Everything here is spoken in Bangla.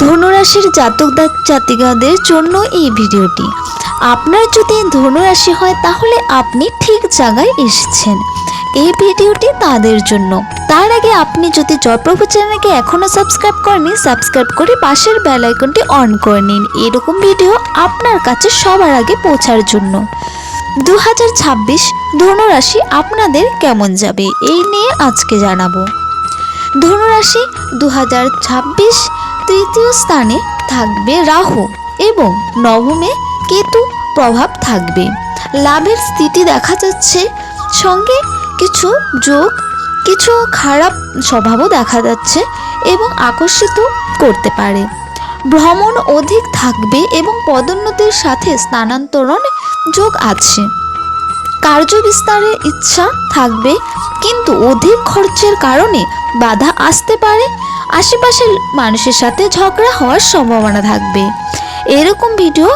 ধনুরাশির জাতক জাতিকাদের জন্য এই ভিডিওটি। আপনার যদি ধনুরাশি হয়, তাহলে আপনি ঠিক জায়গায় এসেছেন। এই ভিডিওটি তাদের জন্য। তার আগে আপনি যদি জয়প্রভু চ্যানেলকে এখনও সাবস্ক্রাইব করেনি সাবস্ক্রাইব করে পাশের বেল আইকনটি অন করে নিন। এরকম ভিডিও আপনার কাছে সবার আগে পৌঁছার জন্য। দু হাজার ছাব্বিশ ধনুরাশি আপনাদের কেমন যাবে? এই নিয়ে আজকে জানাব। ধনুরাশি দু হাজার ছাব্বিশ তৃতীয় স্থানে থাকবে রাহু এবং নবমে কেতু প্রভাব থাকবে। লাভের স্থিতি দেখা যাচ্ছে। সঙ্গে কিছু যোগ, কিছু খারাপ স্বভাবও দেখা যাচ্ছে এবং আকর্ষিত করতে পারে। ভ্রমণ অধিক থাকবে এবং পদোন্নতির সাথে স্থানান্তরণ যোগ আছে। কার্য বিস্তারের ইচ্ছা থাকবে, কিন্তু অধিক খরচের কারণে বাধা আসতে পারে। আশেপাশের মানুষের সাথে ঝগড়া হওয়ার সম্ভাবনা থাকবে। এরকম ভিডিও